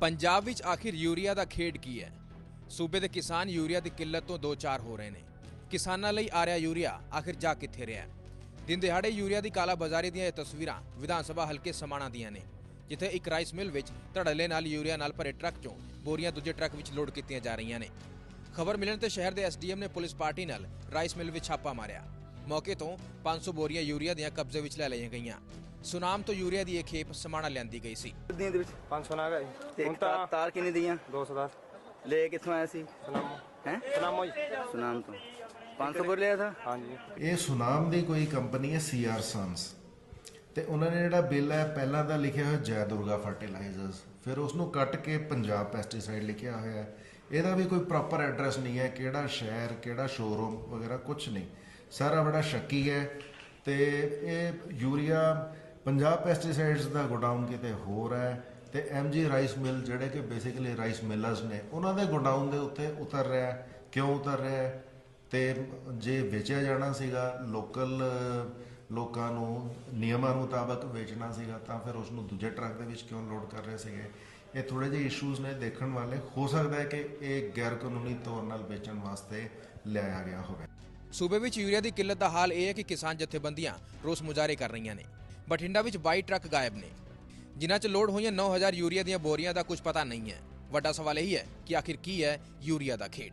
ਪੰਜਾਬ ਵਿੱਚ ਆਖਿਰ ਯੂਰੀਆ ਦਾ ਖੇਡ ਕੀ ਹੈ? ਸੂਬੇ ਦੇ ਕਿਸਾਨ ਯੂਰੀਆ ਦੀ ਕਿੱਲਤ ਤੋਂ ਦੋ ਚਾਰ ਹੋ ਰਹੇ ਨੇ। ਕਿਸਾਨਾਂ ਲਈ ਆ ਰਿਹਾ ਯੂਰੀਆ, ਆਖਿਰ ਜਾ ਕਿੱਥੇ ਰਿਹਾ? ਦਿਨ ਦਿਹਾੜੇ ਯੂਰੀਆ ਦੀ ਕਾਲਾ ਬਾਜ਼ਾਰੀ ਦੀਆਂ ਇਹ ਤਸਵੀਰਾਂ ਵਿਧਾਨ ਸਭਾ ਹਲਕੇ ਸਮਾਣਾ ਦੀਆਂ ਨੇ, ਜਿੱਥੇ ਇੱਕ ਰਾਈਸ ਮਿਲ ਵਿੱਚ ਧੜੱਲੇ ਨਾਲ ਯੂਰੀਆ ਨਾਲ ਭਰੇ ਟਰੱਕ 'ਚੋਂ ਬੋਰੀਆਂ ਦੂਜੇ ਟਰੱਕ ਵਿੱਚ ਲੋਡ ਕੀਤੀਆਂ ਜਾ ਰਹੀਆਂ ਨੇ। ਖਬਰ ਮਿਲਣ ਤੇ ਸ਼ਹਿਰ ਦੇ ਐਸਡੀਐਮ ਨੇ ਪੁਲਿਸ ਪਾਰਟੀ ਨਾਲ ਰਾਈਸ ਮਿਲ ਵਿੱਚ ਛਾਪਾ ਮਾਰਿਆ। ਮੌਕੇ ਤੋਂ 500 ਬੋਰੀਆਂ ਯੂਰੀਆ ਦੀਆਂ ਕਬਜ਼ੇ ਵਿੱਚ ਲੈ ਲਈਆਂ ਗਈਆਂ। ਸੁਨਾਮ ਤੋਂ ਯੂਰੀਆ ਦੀ ਇਹ ਖੇਪ ਸਮਾਣਾ ਲਿਆਂਦੀ ਗਈ ਸੀ। ਦੀਆਂ ਦੇ ਵਿੱਚ 500 ਨਾ ਗਏ ਤੇ ਹੁਣ ਇੱਕ ਤਾਂ ਤਾਰ ਤਾਰ ਕਿੰਨੇ ਦੀਆਂ? 210 ਲੈ ਕਿੱਥੋਂ ਆਇਆ ਸੀ? ਸੁਨਾਮੋ ਹੈ? ਸੁਨਾਮੋ ਜੀ। ਸੁਨਾਮ ਤੋਂ। 500 ਬੋਰ ਲਿਆ ਥਾ? ਹਾਂਜੀ। ਇਹ ਸੁਨਾਮ ਦੀ ਕੋਈ ਕੰਪਨੀ ਹੈ ਸੀਆਰ ਸੰਸ। ਤੇ ਉਹਨਾਂ ਨੇ ਜਿਹੜਾ ਬਿੱਲ ਹੈ, ਪਹਿਲਾਂ ਦਾ ਲਿਖਿਆ ਹੋਇਆ ਜੈ ਦੁਰਗਾ ਫਰਟੀਲਾਈਜ਼ਰਸ ਫਿਰ ਉਸ ਨੂੰ ਕੱਟ ਕੇ ਪੰਜਾਬ ਪੈਸਟੀਸਾਈਡ ਲਿਖਿਆ ਹੋਇਆ ਹੈ। ਇਹਦਾ ਵੀ ਕੋਈ ਪ੍ਰੋਪਰ ਐਡਰੈਸ ਨਹੀਂ ਹੈ, ਕਿਹੜਾ ਸ਼ਹਿਰ, ਕਿਹੜਾ ਸ਼ੋਰੂਮ ਵਗੈਰਾ ਕੁਝ ਨਹੀਂ। ਸਾਰਾ ਬੜਾ ਸ਼ੱਕੀ ਹੈ ਤੇ ਇਹ ਯੂਰੀਆ ਪੰਜਾਬ ਪੈਸਟੀਸਾਈਡਸ ਦਾ ਗੋਡਾਊਨ ਕਿਤੇ ਹੋਰ ਹੈ ਤੇ ਐਮਜੀ ਰਾਈਸ ਮਿਲ ਜਿਹੜੇ ਕਿ ਬੇਸਿਕਲੀ ਰਾਈਸ ਮਿਲਰਸ ਨੇ, ਉਹਨਾਂ ਦੇ ਗੋਡਾਊਨ ਦੇ ਉੱਤੇ ਉਤਰ ਰਿਹਾ ਕਿਉਂ ਉਤਰ ਰਿਹਾ ਹੈ? ਤੇ ਜੇ ਵੇਚਿਆ ਜਾਣਾ ਸੀਗਾ ਲੋਕਲ ਲੋਕਾਂ ਨੂੰ ਨਿਯਮਾਂ ਮੁਤਾਬਕ ਵੇਚਣਾ ਸੀਗਾ, ਤਾਂ ਫਿਰ ਉਸ ਨੂੰ ਦੂਜੇ ਟਰੱਕ ਦੇ ਵਿੱਚ ਕਿਉਂ ਲੋਡ ਕਰ ਰਹੇ ਸੀਗੇ? ਇਹ ਥੋੜੇ ਜਿਹੇ ਇਸ਼ੂਜ਼ ਨੇ ਦੇਖਣ ਵਾਲੇ। ਹੋ ਸਕਦਾ ਹੈ ਕਿ ਇਹ ਗੈਰ ਕਾਨੂੰਨੀ ਤੌਰ ਨਾਲ ਵੇਚਣ ਵਾਸਤੇ ਲਿਆਇਆ ਗਿਆ ਹੋਵੇ। ਸੂਬੇ ਵਿੱਚ ਯੂਰੀਆ ਦੀ ਕਿੱਲਤ ਦਾ ਹਾਲ ਇਹ ਹੈ ਕਿ ਕਿਸਾਨ ਜਥੇਬੰਦੀਆਂ ਰੋਸ ਮੁਜ਼ਾਹਰੇ ਕਰ ਰਹੀਆਂ ਨੇ। ਬਠਿੰਡਾ ਵਿੱਚ 22 ਟਰੱਕ ਗਾਇਬ ਨੇ। ਜਿਨ੍ਹਾਂ 'ਚ ਲੋਡ ਹੋਈਆਂ 9000 ਯੂਰੀਆ ਦੀਆਂ ਬੋਰੀਆਂ ਦਾ ਕੁਝ ਪਤਾ ਨਹੀਂ ਹੈ। ਵੱਡਾ ਸਵਾਲ ਇਹ ਹੈ ਕਿ ਆਖਿਰ ਕੀ ਹੈ ਯੂਰੀਆ ਦਾ ਖੇਡ